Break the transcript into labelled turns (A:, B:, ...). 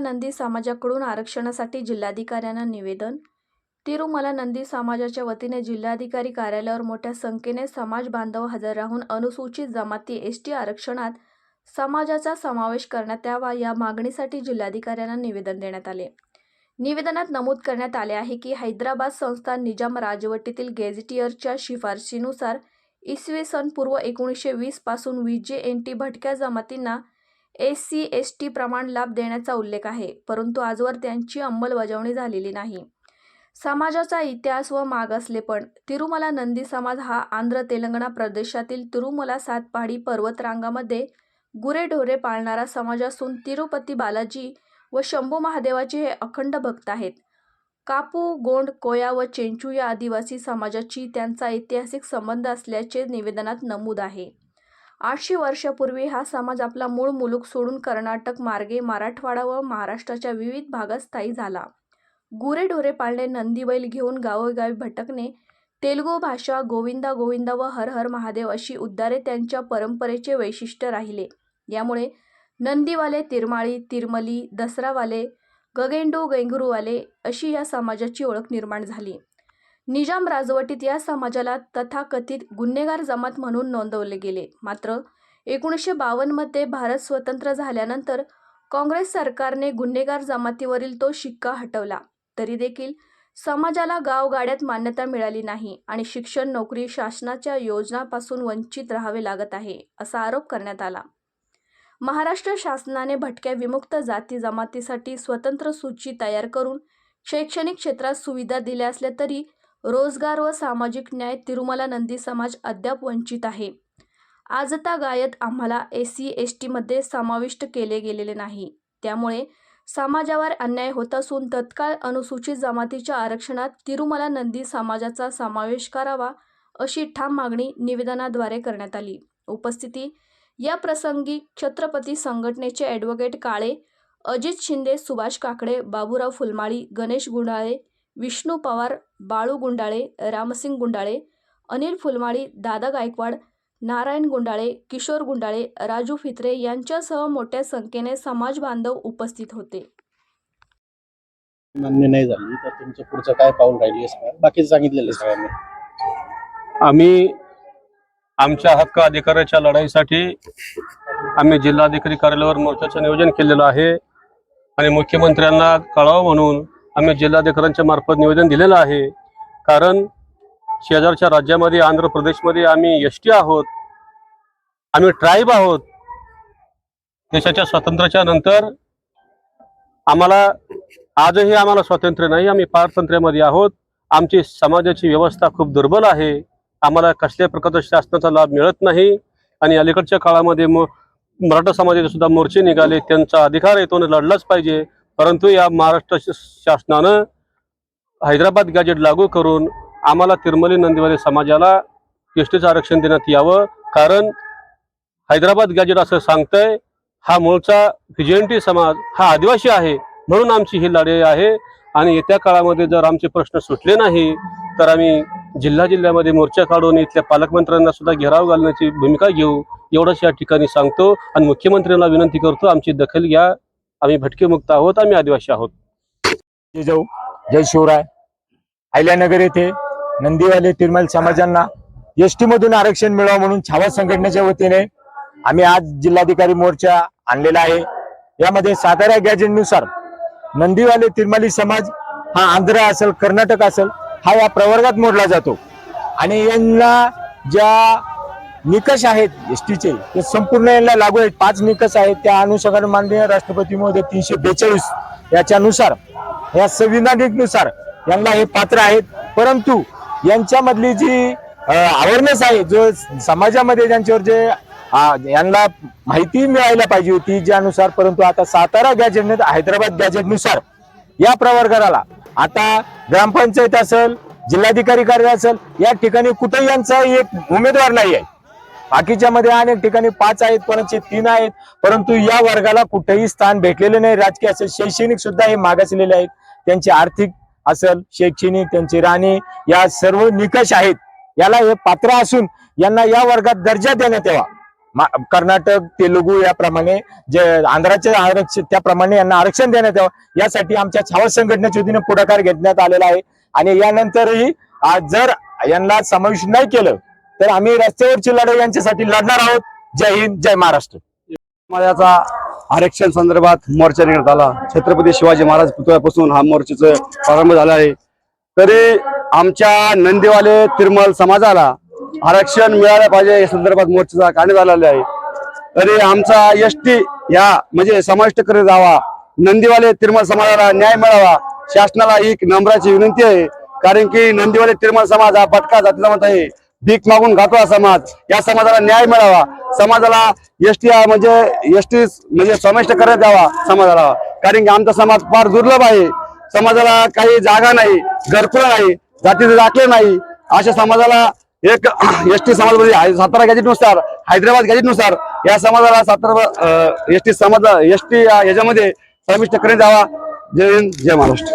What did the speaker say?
A: नंदी समाजाकडून आरक्षणासाठी जिल्हाधिकाऱ्यांना निवेदन? तिरुमला नंदी समाजाच्या वतीने जिल्हाधिकारी कार्यालयावर मोठ्या संख्येने समाज बांधव हजर राहून अनुसूचित जमाती एस टी आरक्षणात समाजाचा समावेश करण्यात यावा या मागणीसाठी जिल्हाधिकाऱ्यांना निवेदन देण्यात आले. निवेदनात नमूद करण्यात आले आहे की हैदराबाद संस्थान निजाम राजवटीतील गेझिटियरच्या शिफारशीनुसार इसवी सन पूर्व एकोणीसशे वीसपासून वी जे एन टी भटक्या जमातींना एस सी एस टी प्रमाण लाभ देण्याचा उल्लेख आहे परंतु आजवर त्यांची अंमलबजावणी झालेली नाही. समाजाचा इतिहास व मागासलेपण तिरुमला नंदी समाज हा आंध्र तेलंगणा प्रदेशातील तिरुमला सातपाडी पर्वतरांगामध्ये गुरेढोरे पाळणारा समाज असून तिरुपती बालाजी व शंभू महादेवाचे हे अखंड भक्त आहेत. कापू गोंड कोया व चेंचू या आदिवासी समाजाची त्यांचा ऐतिहासिक संबंध असल्याचे निवेदनात नमूद आहे. आठशे वर्षापूर्वी हा समाज आपला मूळ मुलूक सोडून कर्नाटक मार्गे मराठवाडा व महाराष्ट्राच्या विविध भागात स्थायी झाला. गुरेढोरे पाळणे नंदीबैल घेऊन गावोगावी भटकणे तेलुगू भाषा गोविंदा गोविंदा व हर हर महादेव अशी उद्गारे त्यांच्या परंपरेचे वैशिष्ट्य राहिले. यामुळे नंदीवाले तिरमाळी तिरमली दसरावाले गगेंडू गेंगरूवाले अशी या समाजाची ओळख निर्माण झाली. निजाम राजवटीत या समाजाला तथाकथित गुन्हेगार जमात म्हणून नोंदवले गेले. मात्र एकोणीसशे बावन्नमध्ये भारत स्वतंत्र झाल्यानंतर काँग्रेस सरकारने गुन्हेगार जमातीवरील तो शिक्का हटवला. तरी देखील समाजाला गावगाड्यात मान्यता मिळाली नाही आणि शिक्षण नोकरी शासनाच्या योजनापासून वंचित राहावे लागत आहे असा आरोप करण्यात आला. महाराष्ट्र शासनाने भटक्या विमुक्त जाती जमातीसाठी स्वतंत्र सूची तयार करून शैक्षणिक क्षेत्रात सुविधा दिल्या असल्या तरी रोजगार व सामाजिक न्याय तिरुमला नंदी समाज अद्याप वंचित आहे. आजता गायत आम्हाला एस सी एस टीमध्ये समाविष्ट केले गेलेले नाही. त्यामुळे समाजावर अन्याय होत असून तत्काळ अनुसूचित जमातीच्या आरक्षणात तिरुमला नंदी समाजाचा समावेश करावा अशी ठाम मागणी निवेदनाद्वारे करण्यात आली. उपस्थिती या प्रसंगी छत्रपती संघटनेचे ॲडव्होकेट काळे अजित शिंदे सुभाष काकडे बाबूराव फुलमाळी गणेश गुंडाळे विष्णू पवार बाळू गुंडाळे रामसिंग गुंडाळे अनिल फुलमाळी दादा गायकवाड नारायण गुंडाळे किशोर गुंडाळे राजू फित्रे यांच्यासह मोठ्या संख्येने समाज बांधव उपस्थित होते.
B: मान्य नाही झाली तर तुमचं पुढचं काय पाऊल राहिली बाकी सांगितलेलं सगळ्यांनी?
C: आम्ही आमच्या हक्क अधिकाराच्या लढाईसाठी आम्ही जिल्हाधिकारी कार्यालयावर मोर्चाचं नियोजन केलेलं आहे. आणि मुख्यमंत्र्यांना कळावं म्हणून आम्ही जिल्हाधिकाऱ्यांच्या मार्फत निवेदन दिलेलं आहे. कारण शेजारच्या राज्यामध्ये आंध्र प्रदेशमध्ये आम्ही एस टी आहोत. आम्ही ट्राईब आहोत. देशाच्या स्वातंत्र्याच्या नंतर आम्हाला आजही आम्हाला स्वातंत्र्य नाही आम्ही पारतंत्र्यामध्ये आहोत. आमची समाजाची व्यवस्था खूप दुर्बल आहे. आम्हाला कसल्याही प्रकारचा शासनाचा लाभ मिळत नाही. आणि अलीकडच्या काळामध्ये म मराठा समाजाचे सुद्धा मोर्चे निघाले. त्यांचा अधिकार आहे तो लढलाच पाहिजे. परंतु या महाराष्ट्र श- शासनानं हैदराबाद गॅजेट लागू करून आम्हाला तिरमली नंदीवाले समाजाला एस टीचं आरक्षण देण्यात यावं कारण हैदराबाद गॅजेट असं सांगतंय हा मूळचा व्हिजेंटी समाज हा आदिवासी आहे म्हणून आमची ही लढाई आहे. आणि येत्या काळामध्ये जर आमचे प्रश्न सुटले नाही तर आम्ही जिल्हा जिल्ह्यामध्ये मोर्चा काढून इथल्या पालकमंत्र्यांना सुद्धा घेराव घालण्याची भूमिका घेऊ एवढंच या ठिकाणी सांगतो. आणि मुख्यमंत्र्यांना विनंती करतो आमची दखल घ्या. आम्ही भटके मुक्त आहोत आम्ही आदिवासी आहोत.
D: जिजाऊ जय शिवराय. अहिल्यानगर येथे नंदीवाले तिरमल समाजांना एस टी मधून आरक्षण मिळावं म्हणून छावा संघटनेच्या वतीने आम्ही आज जिल्हाधिकारी मोर्चा आणलेला आहे. यामध्ये सातारा गॅजेटनुसार नंदीवाले तिरमाली समाज हा आंध्र असेल कर्नाटक असेल हा या प्रवर्गात मोडला जातो. आणि यांना ज्या निकष आहेत एस टीचे ते संपूर्ण यांना लागू आहेत. पाच निकष आहेत. त्या अनुषंगाने माननीय राष्ट्रपती महोदय तीनशे बेचाळीस याच्यानुसार या संविधानिकनुसार यांना हे पात्र आहेत. परंतु यांच्यामधली जी अवेअरनेस आहे जो समाजामध्ये त्यांच्यावर जे यांना माहिती मिळायला पाहिजे होती ज्यानुसार परंतु आता सातारा गॅजेटने हैदराबाद गॅजेटनुसार या प्रवर्गाला आता ग्रामपंचायत असेल जिल्हाधिकारी कार्यालय असेल या ठिकाणी कुठेही यांचा एक उमेदवार नाही आहे बाकीच्या मध्ये अनेक ठिकाणी पाच आहेत कोणाचे तीन आहेत. परंतु या वर्गाला कुठेही स्थान भेटलेले नाही. राजकीय असेल शैक्षणिक सुद्धा हे मागासलेले आहेत. त्यांचे आर्थिक असेल शैक्षणिक त्यांची राणी या सर्व निकष आहेत. याला हे पात्र असून यांना या वर्गात दर्जा देण्यात यावा. कर्नाटक तेलुगू याप्रमाणे जे आंध्राचे आरक्षण त्याप्रमाणे यांना आरक्षण देण्यात यावं. यासाठी आमच्या छावा संघटनेच्या वतीने पुढाकार घेण्यात आलेला आहे. आणि यानंतरही आज जर यांना समावेश नाही केलं तर आम्ही रस्त्यावरची लढाई यांच्यासाठी लढणार आहोत. जय हिंद जय महाराष्ट्र.
E: समाजाचा आरक्षण संदर्भात मोर्चा निघण्यात आला छत्रपती शिवाजी महाराज पुतळ्यापासून हा मोर्चाचा प्रारंभ झाला आहे. तरी आमच्या नंदीवाले तिरमल समाजाला आरक्षण मिळालं पाहिजे या संदर्भात मोर्चाचा काढण्यात आलेला आहे. तरी आमचा एस टी या म्हणजे समाविष्ट करण्यात जावा नंदीवाले तिरमल समाजाला न्याय मिळावा. शासनाला एक नम्राची विनंती आहे. कारण की नंदीवाले तिरमल समाज हा भटका जातीचा मत आहे. भीक मागून गातो हा समाज. या समाजाला न्याय मिळावा. समाजाला एसटी म्हणजे एसटी म्हणजे समाविष्ट करण्यात यावा समाजाला. कारण की आमचा समाज फार दुर्लभ आहे. समाजाला काही जागा नाही घरकुल नाही जातीचे दाखले नाही. अशा समाजाला एक एसटी समाजामध्ये समाज म्हणजे सातारा गॅजेटनुसार हैदराबाद गॅजेटनुसार या समाजाला सातारा एसटी समाज एसटी याच्यामध्ये समाविष्ट करण्यात यावा. जय हिंद जय महाराष्ट्र.